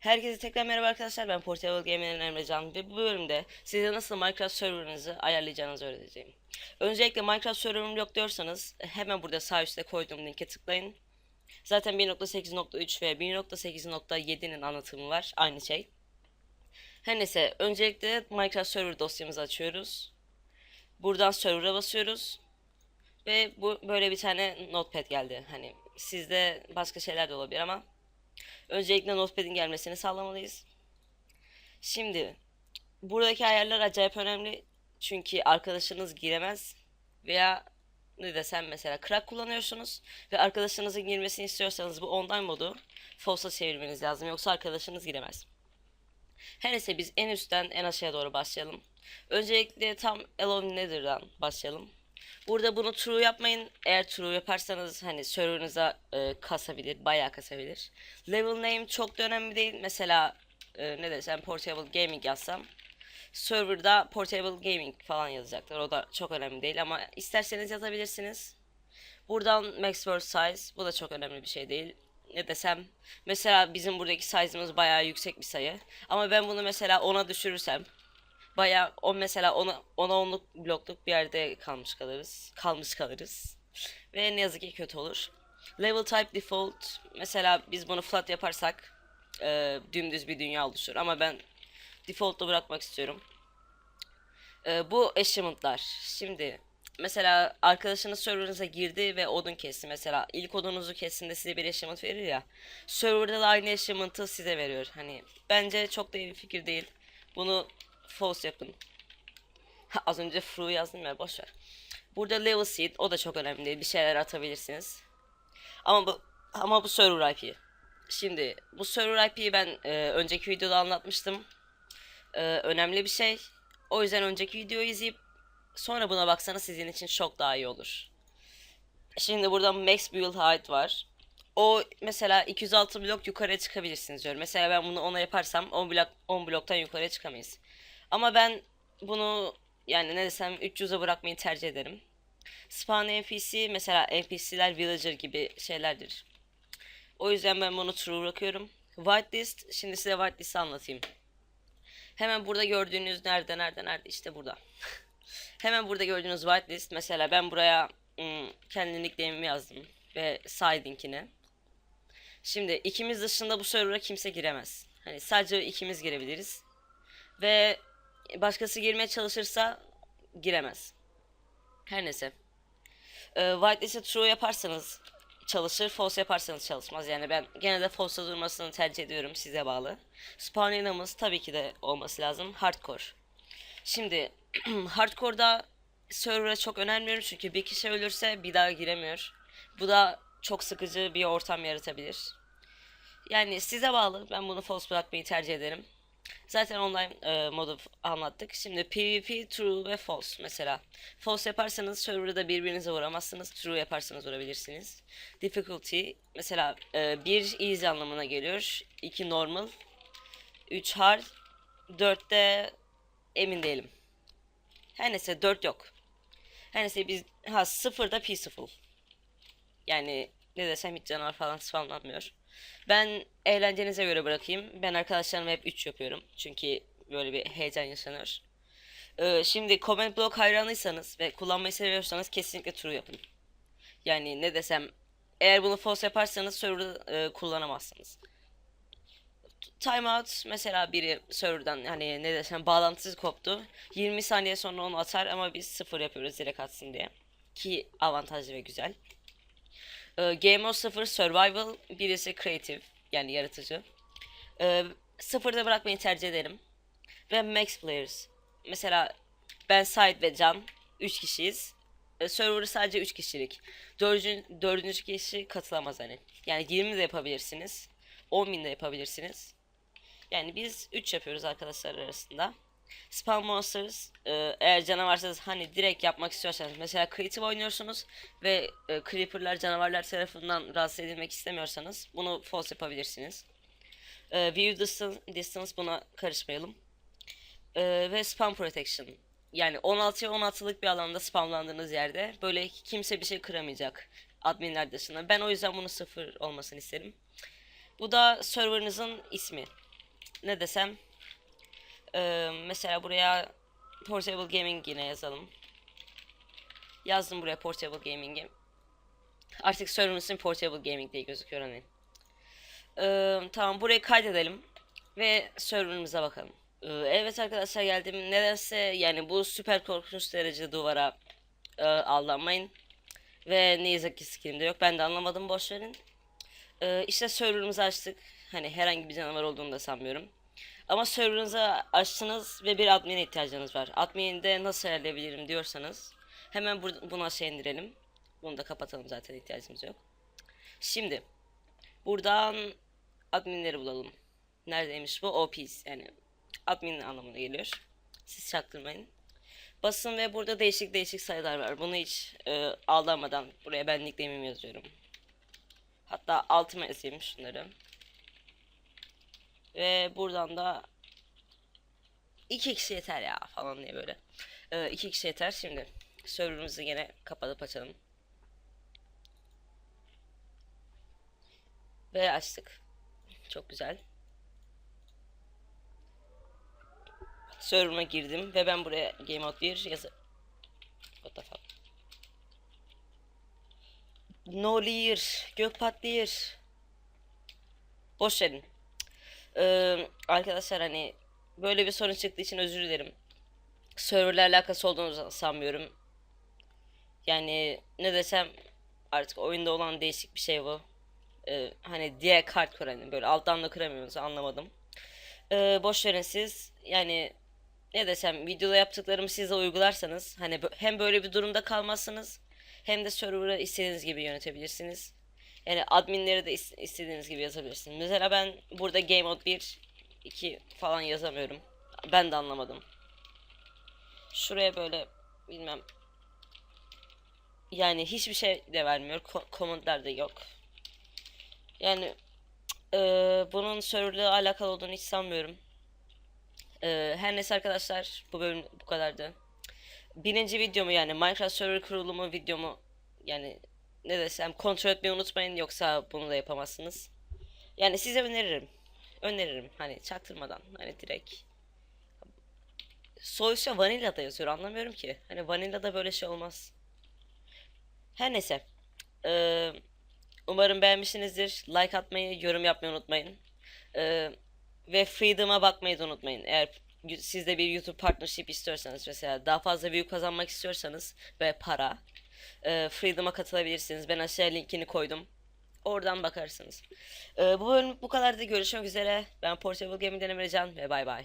Herkese tekrar merhaba arkadaşlar ben Portable Gamer'in Emrecan ve bu bölümde size nasıl Minecraft serverınızı ayarlayacağınızı öğreteceğim. Öncelikle Minecraft serverım yok diyorsanız hemen burada sağ üstte koyduğum linke tıklayın. Zaten 1.8.3 ve 1.8.7'nin anlatımı var aynı şey. Her neyse öncelikle Minecraft server dosyamızı açıyoruz. Buradan server'a basıyoruz. Ve bu böyle bir tane notepad geldi. Hani sizde başka şeyler de olabilir ama Öncelikle Notepad'in gelmesini sağlamalıyız. Şimdi buradaki ayarlar acayip önemli. Çünkü arkadaşınız giremez veya ne desem mesela crack kullanıyorsunuz ve arkadaşınızın girmesini istiyorsanız bu online modu false'a çevirmeniz lazım yoksa arkadaşınız giremez. Her neyse biz en üstten en aşağıya doğru başlayalım. Öncelikle tam Alone Nether'dan başlayalım. Burada bunu true yapmayın. Eğer true yaparsanız hani server'ınıza e, kasabilir, bayağı kasabilir. Level name çok da önemli değil. Mesela e, ne desem Portable Gaming yazsam server'da Portable Gaming falan yazacaktır. O da çok önemli değil ama isterseniz yazabilirsiniz. Buradan max word size bu da çok önemli bir şey değil. Ne desem mesela bizim buradaki size'ımız bayağı yüksek bir sayı. Ama ben bunu mesela 10'a düşürürsem Baya o mesela ona ona onluk blokluk bir yerde kalmış kalırız. Kalmış kalırız. Ve ne yazık ki kötü olur. Level type default mesela biz bunu flat yaparsak e, dümdüz bir dünya oluşur ama ben default'ta bırakmak istiyorum. E, bu achievement'lar. Şimdi mesela arkadaşınız serverınıza girdi ve odun kesti. Mesela ilk odunuzu kestiğinde size bir achievement verir ya. Serverda da aynı achievement'ı size veriyor. Hani bence çok da iyi bir fikir değil. Bunu false yapın. Az önce fru yazdım ya boşver. Burada level seed o da çok önemli değil. Bir şeyler atabilirsiniz. Ama bu ama bu server IP. Şimdi bu server IP'yi ben e, önceki videoda anlatmıştım. E, önemli bir şey. O yüzden önceki videoyu izleyip sonra buna baksanız sizin için çok daha iyi olur. Şimdi burada max build height var. O mesela 206 blok yukarıya çıkabilirsiniz diyor. Mesela ben bunu ona yaparsam 10 blok 10 bloktan yukarıya çıkamayız. Ama ben bunu yani ne desem 300'e bırakmayı tercih ederim. Spawn NPC mesela NPC'ler villager gibi şeylerdir. O yüzden ben bunu true bırakıyorum. Whitelist şimdi size whitelist'i anlatayım. Hemen burada gördüğünüz nerede nerede nerede işte burada. Hemen burada gördüğünüz whitelist mesela ben buraya ım, kendi nickname'imi yazdım ve siding'ini. Şimdi ikimiz dışında bu server'a kimse giremez. Hani sadece ikimiz girebiliriz. Ve başkası girmeye çalışırsa giremez. Her neyse. Ee, whitelist'e true yaparsanız çalışır, false yaparsanız çalışmaz. Yani ben gene de false'a durmasını tercih ediyorum. Size bağlı. Spawn inamız tabii ki de olması lazım. Hardcore. Şimdi hardcore'da server'a çok önermiyorum çünkü bir kişi ölürse bir daha giremiyor. Bu da çok sıkıcı bir ortam yaratabilir. Yani size bağlı. Ben bunu false bırakmayı tercih ederim. Zaten online e, modu anlattık. Şimdi PvP, true ve false mesela. False yaparsanız serverda birbirinize vuramazsınız. True yaparsanız vurabilirsiniz. Difficulty mesela 1 easy anlamına geliyor. 2 normal. 3 hard. 4 de emin değilim. Her neyse 4 yok. Her neyse biz ha 0 da peaceful. Yani ne desem hiç canavar falan spawnlanmıyor. Ben eğlencenize göre bırakayım. Ben arkadaşlarımla hep 3 yapıyorum. Çünkü böyle bir heyecan yaşanıyor. Ee, şimdi comment block hayranıysanız ve kullanmayı seviyorsanız kesinlikle true yapın. Yani ne desem eğer bunu false yaparsanız server'da e, kullanamazsınız. Timeout mesela biri server'dan hani ne desem bağlantısız koptu. 20 saniye sonra onu atar ama biz sıfır yapıyoruz direkt atsın diye. Ki avantajlı ve güzel. Game Mode 0 Survival, birisi Creative yani yaratıcı. Ee, sıfırda bırakmayı tercih ederim. Ve Max Players. Mesela ben Side ve Can 3 kişiyiz. Ee, server'ı sadece 3 kişilik. Dördüncü, dördüncü kişi katılamaz hani. Yani 20 de yapabilirsiniz. 10 bin de yapabilirsiniz. Yani biz 3 yapıyoruz arkadaşlar arasında. Spawn Monsters e, eğer canavarsanız hani direkt yapmak istiyorsanız mesela Creative oynuyorsunuz ve e, Creeper'lar canavarlar tarafından rahatsız edilmek istemiyorsanız bunu false yapabilirsiniz. E, view distance, buna karışmayalım. E, ve Spawn Protection yani 16'ya 16'lık bir alanda spamlandığınız yerde böyle kimse bir şey kıramayacak adminler dışında. Ben o yüzden bunu sıfır olmasını isterim. Bu da serverınızın ismi. ne desem Ee, mesela buraya Portable Gaming yine yazalım. Yazdım buraya Portable Gaming'i. Artık server'ın Portable Gaming diye gözüküyor hani. Ee, tamam burayı kaydedelim ve server'ımıza bakalım. Ee, evet arkadaşlar geldim. Nedense yani bu süper korkunç derece duvara e, aldanmayın. Ve ne yazık ki skin'de yok. Ben de anlamadım boş verin. Ee, işte server'ımızı açtık. Hani herhangi bir canavar olduğunu da sanmıyorum. Ama server'ınızı açtınız ve bir admin'e ihtiyacınız var. Admin'i de nasıl ayarlayabilirim diyorsanız hemen bunu aşağı indirelim. Bunu da kapatalım zaten ihtiyacımız yok. Şimdi buradan adminleri bulalım. Neredeymiş bu? OPs yani admin anlamına geliyor. Siz çaktırmayın. Basın ve burada değişik değişik sayılar var. Bunu hiç e, aldanmadan buraya ben nickname'imi yazıyorum. Hatta altıma yazayım şunları. Ve buradan da iki kişi yeter ya falan diye böyle. Ee, iki kişi yeter. Şimdi server'ımızı yine kapatıp açalım. Ve açtık. Çok güzel. Server'ıma girdim ve ben buraya Game Out 1 yazı... What the fuck? No Lear, gök patlıyor. Boş verin. Ee, arkadaşlar hani böyle bir sorun çıktığı için özür dilerim. Serverle alakası olduğunu sanmıyorum. Yani ne desem artık oyunda olan değişik bir şey bu. Ee, hani diğer kart kıranı böyle alttan da kıramıyorsunuz anlamadım. Ee, boş verin siz yani ne desem videoda yaptıklarımı siz de uygularsanız hani hem böyle bir durumda kalmazsınız hem de server'ı istediğiniz gibi yönetebilirsiniz. Yani adminleri de is- istediğiniz gibi yazabilirsiniz. Mesela ben burada Game Mode 1, 2 falan yazamıyorum. Ben de anlamadım. Şuraya böyle bilmem. Yani hiçbir şey de vermiyor. Ko- Komutlar da yok. Yani eee, bunun serverla alakalı olduğunu hiç sanmıyorum. Eee, her neyse arkadaşlar bu bölüm bu kadardı. Birinci videomu yani Minecraft server kurulumu videomu yani ne desem kontrol etmeyi unutmayın yoksa bunu da yapamazsınız. Yani size öneririm. Öneririm hani çaktırmadan hani direkt. Sonuçta vanilla da yazıyor anlamıyorum ki. Hani vanilla da böyle şey olmaz. Her neyse. Ee, umarım beğenmişsinizdir. Like atmayı, yorum yapmayı unutmayın. Ee, ve Freedom'a bakmayı da unutmayın. Eğer y- siz de bir YouTube partnership istiyorsanız mesela daha fazla view kazanmak istiyorsanız ve para e, Freedom'a katılabilirsiniz. Ben aşağıya linkini koydum. Oradan bakarsınız. Ee, bu bölüm bu kadar da görüşmek üzere. Ben Portable Gaming'den Emrecan ve bay bay.